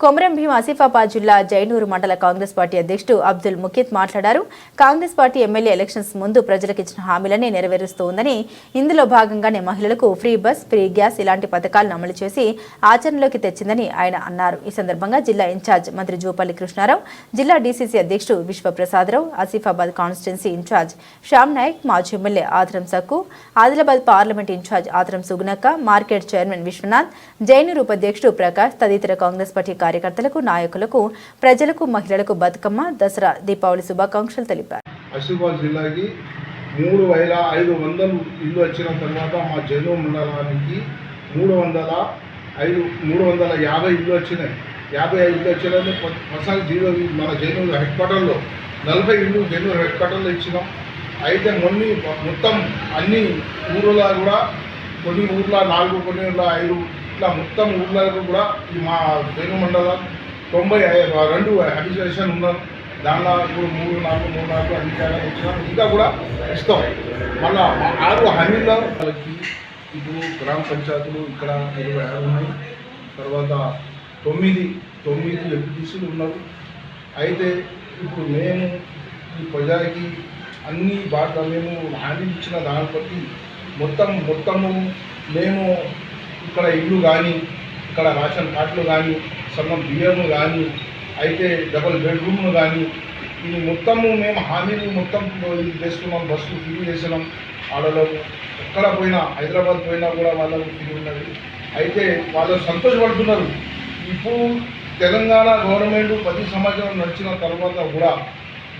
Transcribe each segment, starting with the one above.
కొమరం భీం ఆసిఫాబాద్ జిల్లా జైనూరు మండల కాంగ్రెస్ పార్టీ అధ్యక్షుడు అబ్దుల్ ముఖిత్ మాట్లాడారు. కాంగ్రెస్ పార్టీ ఎమ్మెల్యే ఎలక్షన్స్ ముందు ప్రజలకు ఇచ్చిన హామీలనే నెరవేరుస్తూ ఉందని ఇందులో భాగంగానే మహిళలకు ఫ్రీ బస్ ఫ్రీ గ్యాస్ ఇలాంటి పథకాలను అమలు చేసి ఆచరణలోకి తెచ్చిందని ఆయన అన్నారు. ఈ సందర్భంగా జిల్లా ఇన్ఛార్జ్ మంత్రి జూపల్లి కృష్ణారావు జిల్లా డీసీసీ అధ్యక్షుడు విశ్వప్రసాదరావు ఆసిఫాబాద్ కాన్స్టిట్యున్సీ ఇన్ఛార్జ్ శ్యామ్ నాయక్ మాజీ MLA Atram Sakku Adilabad parliament incharge Atram Sugunakka market chairman Vishwanath Jainoor ఉపాధ్యక్షుడు ప్రకాష్ తదితర కాంగ్రెస్ పార్టీ కార్యకర్తలకు నాయకులకు ప్రజలకు మహిళలకు బతుకమ్మ దసరా దీపావళి శుభాకాంక్షలు తెలిపారు. ఆసిఫాబాద్ జిల్లాకి మూడు వేల ఐదు వందలు ఇల్లు వచ్చిన తర్వాత మా జను మండలానికి మూడు వందల ఐదు మూడు వందల యాభై ఇల్లు వచ్చినాయి. యాభై ఐదు ఇల్లు వచ్చినాయి ప్రసాద్ జీరో మన జను హెడ్ క్వార్టర్లో. నలభై ఇల్లు జను హెడ్ క్వార్టర్లో ఇచ్చినాం. అయితే మొన్ని మొత్తం అన్ని ఊర్లో కూడా కొన్ని ఊర్ల నాలుగు కొన్ని ఊర్ల ఐదు ఇట్లా మొత్తం ఊర్లలో కూడా ఈ మా జైలు మండలం తొంభై రెండు అడ్మినిస్ట్రేషన్ ఉన్నాం దానిలో ఇప్పుడు మూడు నాలుగు మూడు నాలుగు అన్ని జాగాలు ఇంకా కూడా ఇస్తాం. మళ్ళా ఆరు హామీల్లో వాళ్ళకి ఇప్పుడు గ్రామ పంచాయతీలు ఇక్కడ ఇరవై ఆరు ఉన్నాయి. తర్వాత తొమ్మిది తొమ్మిది ఎంపీటీసీలు ఉన్నారు. అయితే ఇప్పుడు మేము ఈ ప్రజలకి అన్ని బాగా మేము హామీ ఇచ్చిన దాన్ని బట్టి మొత్తం మొత్తము మేము ఇక్కడ ఇల్లు కానీ ఇక్కడ రేషన్ కార్డులు కానీ సగం బియ్యము కానీ అయితే డబుల్ బెడ్రూమ్లు కానీ ఇది మొత్తము మేము హామీలు మొత్తం ఇది చేస్తున్నాం బస్సు ఫ్రీ చేసినాం ఆడలకు ఎక్కడ పోయినా హైదరాబాద్ పోయినా కూడా వాళ్ళకు ఫ్రీ ఉన్నది. అయితే వాళ్ళు సంతోషపడుతున్నారు. ఇప్పుడు తెలంగాణ గవర్నమెంట్ పది సంవత్సరం నడిచిన తర్వాత కూడా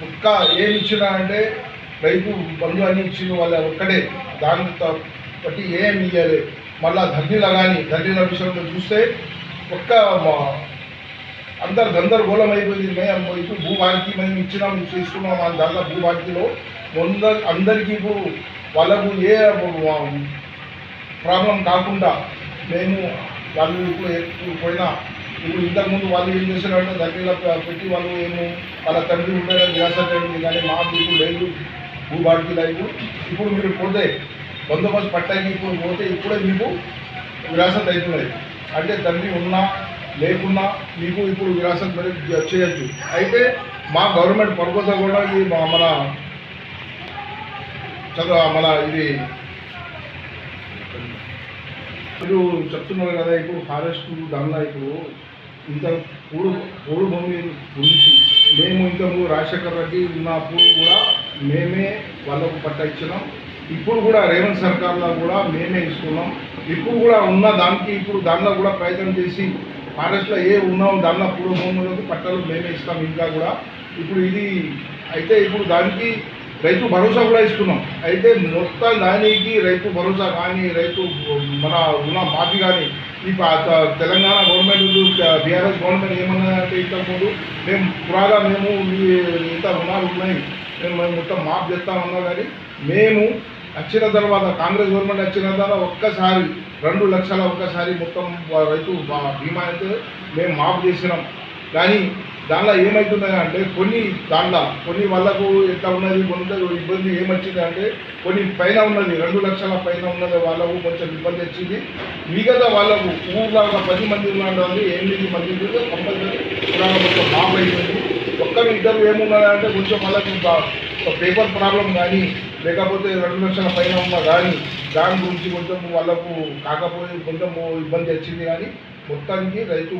ఒక్క ఏమి ఇచ్చినా అంటే రైతు బంధు అని ఇచ్చింది వాళ్ళ ఒక్కడే దాని బట్టి ఏమి ఇవ్వాలి మళ్ళా ధర్నీల కానీ ధర్నీల విషయంలో చూస్తే ఒక్క అందరు గందరగోళం అయిపోయింది. మేము ఇప్పుడు భూభారతి మేము ఇచ్చినాం చేసుకున్నాం అని దాంట్లో భూభారతిలో. వంద అందరికీ ఇప్పుడు వాళ్ళకు ఏ ప్రాబ్లం కాకుండా మేము వాళ్ళు ఇప్పుడు పోయినా ఇప్పుడు ఇంతకుముందు వాళ్ళు ఏం చేశారంటే దగ్గరలో పెట్టి వాళ్ళు ఏమో వాళ్ళ తండ్రి ఉండే నిరాశ కానీ మా ఇప్పుడు లేదు భూభారతి లేదు ఇప్పుడు మీరు పోతే బందోబస్తు పట్టాకి ఇప్పుడు పోతే ఇప్పుడే మీకు విరాసత్ అవుతున్నాయి అంటే తండ్రి ఉన్నా లేకున్నా మీకు ఇప్పుడు విరాసత్ మరి చేయొచ్చు. అయితే మా గవర్నమెంట్ పర్పస్ కూడా ఈ మా- మన చదువు మన ఇది మీరు చెప్తున్నారు కదా ఇప్పుడు ఫారెస్ట్ దానిలో ఇప్పుడు ఇంత పూడు పూడు భూమి గురించి. మేము ఇంతకు రాజశేఖర్ రెడ్డి ఉన్నప్పుడు కూడా మేమే వాళ్ళకు పట్ట ఇచ్చినాం ఇప్పుడు కూడా రేవంత్ సర్కార్లో కూడా మేమే ఇస్తున్నాం. ఇప్పుడు కూడా ఉన్న దానికి ఇప్పుడు దానిలో కూడా ప్రయత్నం చేసి ఫారెస్ట్లో ఏ ఉన్నాం దానిలో పూర్వ పట్టాలు మేమే ఇస్తాం ఇంకా కూడా. ఇప్పుడు ఇది అయితే ఇప్పుడు దానికి రైతు భరోసా కూడా ఇస్తున్నాం. అయితే మొత్తం దానికి రైతు భరోసా కానీ రైతు మన రుణ మాఫీ కానీ ఈ తెలంగాణ గవర్నమెంట్ బీఆర్ఎస్ గవర్నమెంట్ ఏమన్నారంటే ఇంతకుముందు మేము పురాగా మేము ఇంత రుణాలు ఉన్నాయి. మేము మొత్తం మాఫ్ చేస్తామన్నా కానీ మేము వచ్చిన తర్వాత కాంగ్రెస్ గవర్నమెంట్ వచ్చిన తర్వాత ఒక్కసారి రెండు లక్షల ఒక్కసారి మొత్తం రైతు బీమా అయితే మేము మాఫ్ చేసినాం. కానీ దానిలో ఏమవుతున్నాయి అంటే కొన్ని దాంట్లో కొన్ని వాళ్ళకు ఎట్లా ఉన్నది కొంత ఇబ్బంది ఏమొచ్చింది అంటే కొన్ని పైన ఉన్నది రెండు లక్షల పైన ఉన్నది వాళ్ళకు కొంచెం ఇబ్బంది వచ్చింది. మిగతా వాళ్ళకు ఊర్లో ఒక పది మంది ఉన్నది ఎనిమిది మంది కంపల్సరీ కొంచెం మాఫ్ అయిపోయింది. ఒక్కరు ఇద్దరు ఏమున్నదంటే కొంచెం వాళ్ళకి పేపర్ ప్రాబ్లం కానీ లేకపోతే రెండు లక్షల పైన ఉన్న కానీ దాని గురించి కొంచెం వాళ్ళకు కాకపోతే కొంచెం ఇబ్బంది వచ్చింది కానీ మొత్తానికి రైతు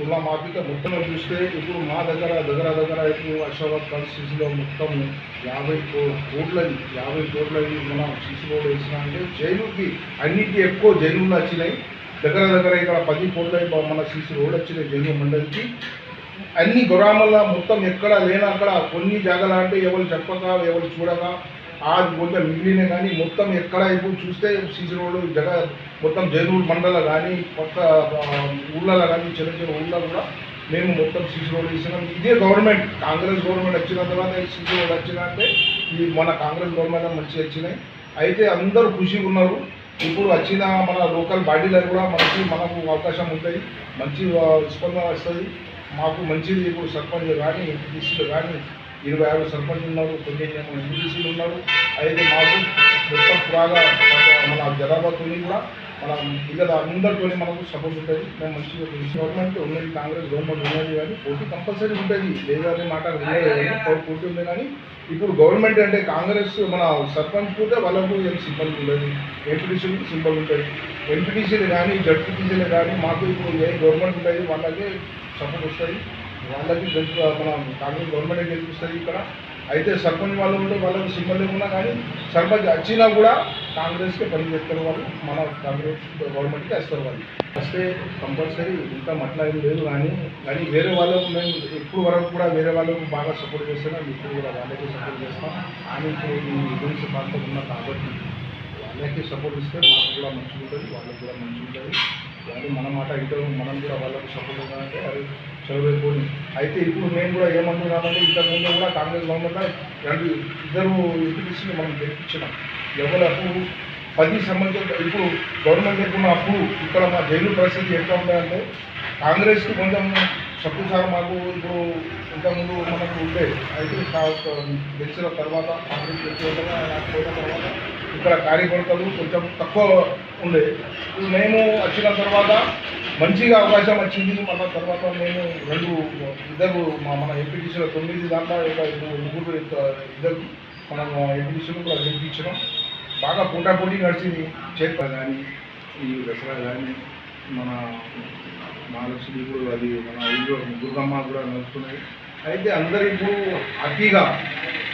ఉన్న మాపిక మొత్తం చూస్తే ఇప్పుడు మా దగ్గర దగ్గర దగ్గర ఇప్పుడు అశోక్ కాన్స్టిట్యూన్సీలో మొత్తం యాభై కో- కోట్లది యాభై కోట్లది మన సిసిలో వేసిన అంటే జైలుకి అన్నిటికీ ఎక్కువ జైలులు వచ్చినాయి. దగ్గర దగ్గర ఇక్కడ పది కోట్ల మన సిసి రోడ్ వచ్చినాయి జైలు మండలికి. అన్ని గ్రామాల్లో మొత్తం ఎక్కడ లేని అక్కడ కొన్ని జాగాలు అంటే ఎవరు చెప్పక ఎవరు చూడక ఆ కొంచెం మిగిలిన కానీ మొత్తం ఎక్కడ ఇప్పుడు చూస్తే సీసీ రోడ్డు జగ మొత్తం జైనూరు మండల కానీ కొత్త ఊళ్ళలో కానీ చిన్న చిన్న ఊళ్ళో కూడా మేము మొత్తం సీసీ రోడ్ ఇస్తున్నాం ఇదే గవర్నమెంట్ కాంగ్రెస్ గవర్నమెంట్ వచ్చిన తర్వాత ఈ సీసీ రోడ్ వచ్చిన అంటే ఈ మన కాంగ్రెస్ గవర్నమెంట్ మంచి వచ్చినాయి. అయితే అందరూ ఖుషిగా ఉన్నారు. ఇప్పుడు వచ్చిన మన లోకల్ బాడీలో కూడా మంచి మనకు అవకాశం ఉంటుంది. మంచి స్పందన వస్తుంది. మాకు మంచిది ఇప్పుడు సర్పంచ్ కానీ ఎంపీటీసీలు కానీ ఇరవై ఆరు సర్పంచ్ ఉన్నారు కొన్ని ఏమో ఎంపీటీసీలు ఉన్నారు అయితే మాకు మొత్తం పురాగా మన జనాభాతో కూడా మన పిల్లలు అందరితో మనకు సపోర్ట్ ఉంటుంది. మేము మంచిగా గవర్నమెంట్ ఉన్నది కాంగ్రెస్ గవర్నమెంట్ ఉన్నది కానీ పోటీ కంపల్సరీ ఉంటుంది. లేదనే మాట పోటీ ఉంది కానీ ఇప్పుడు గవర్నమెంట్ అంటే కాంగ్రెస్ మన సర్పంచ్ పోతే వాళ్ళకు ఏం సింబల్ ఉండదు. ఎంపీటీసీలు సింబల్ ఉంటుంది. ఎంపీటీసీలు కానీ జడ్పీటీసీలు కానీ మాకు ఇప్పుడు ఏ గవర్నమెంట్ ఉంటుంది వాళ్ళకే సపోర్ట్ వస్తుంది వాళ్ళకి గెలుపు మన కాంగ్రెస్ గవర్నమెంట్ గెలిపిస్తుంది ఇక్కడ? అయితే సర్పంచ్ వాళ్ళు ఉంటే వాళ్ళకి సింబల్ ఉన్నా కానీ సర్పంచ్ వచ్చినా కూడా కాంగ్రెస్కే పని చేస్తారు వాళ్ళు మన కాంగ్రెస్ గవర్నమెంట్కి వేస్తారు వాళ్ళు. వస్తే కంపల్సరీ ఇంకా అట్లా ఏం లేదు కానీ కానీ వేరే వాళ్ళకు మేము ఇప్పుడు వరకు కూడా వేరే వాళ్ళకు బాగా సపోర్ట్ చేస్తున్నాం ఇప్పుడు కూడా వాళ్ళకి సపోర్ట్ చేస్తాం. ఆమె ఇప్పుడు ఈ గురించి ప్రాంతం ఉన్న కాబట్టి వాళ్ళకి సపోర్ట్ ఇస్తే మాకు కూడా మంచిగా ఉంటుంది వాళ్ళకి కూడా మంచిగా ఉంటుంది వాళ్ళు మన మాట ఇంటర్ మనం కూడా వాళ్ళకి సపోర్ట్ ఇవ్వాలంటే అది చదివేపోయి అయితే ఇప్పుడు మేము కూడా ఏమంటున్నామంటే ఇంతకుముందు కూడా కాంగ్రెస్ గవర్నమెంట్ రెండు ఇద్దరు ఎంపీటీసీని మనం గెలిపించినాం ఎవరు పది సంబంధించిన ఇప్పుడు గవర్నమెంట్ లేకున్న అప్పుడు ఇక్కడ మా జైలు పరిస్థితి ఎట్లా ఉందంటే కాంగ్రెస్కి కొంచెం సభ్యుసారి మాకు ఇప్పుడు ఇంతకుముందు మనకు ఉండే అయితే గెలిచిన తర్వాత కాంగ్రెస్ గెలిచిన తర్వాత పోయిన తర్వాత ఇక్కడ కార్యకర్తలు కొంచెం తక్కువ ఉండే. ఇప్పుడు మేము వచ్చిన తర్వాత మంచిగా అవకాశం వచ్చింది. మన తర్వాత నేను రెండు ఇద్దరు మా మన ఎంపీటీసీలో తొమ్మిది దాంట్లో ఒక ముగ్గురు ఇద్దరు మనం ఎంపీటీసీలో కూడా గెలిపించినాం. బాగా పోటాపోటీ నడిచింది. చేత కానీ ఈ దసరా కానీ మన మహాలక్ష్మి కూడా అది మన ఇంట్లో దుర్గమ్మ కూడా నడుస్తున్నాయి. అయితే అందరు ఇప్పుడు అతిగా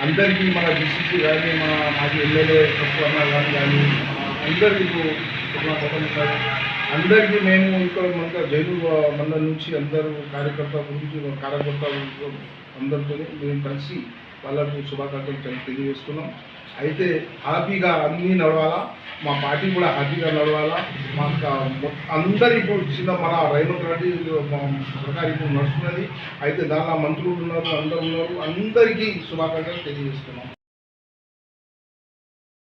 అందరికీ మన డిసిసి కానీ మన మాజీ ఎమ్మెల్యే తప్పు అన్న కానీ కానీ అందరికీ ఇప్పుడు ఒక అందరికీ మేము ఇక్కడ మన జైలు మన నుంచి అందరూ కార్యకర్త గురించి కార్యకర్త అందరితో మేము కలిసి వాళ్ళకు శుభాకాంక్షలు తెలియజేస్తున్నాం. అయితే హ్యాపీగా అన్నీ నడవాలా మా పార్టీ కూడా హ్యాపీగా నడవాలా మా అందరి ఇప్పుడు చిన్న మన రేవంత్ రెడ్డి మా ఇప్పుడు నడుస్తున్నది. అయితే దానిలో మంత్రులు ఉన్నారు అందరు ఉన్నారు అందరికీ శుభాకాంక్షలు తెలియజేస్తున్నాం.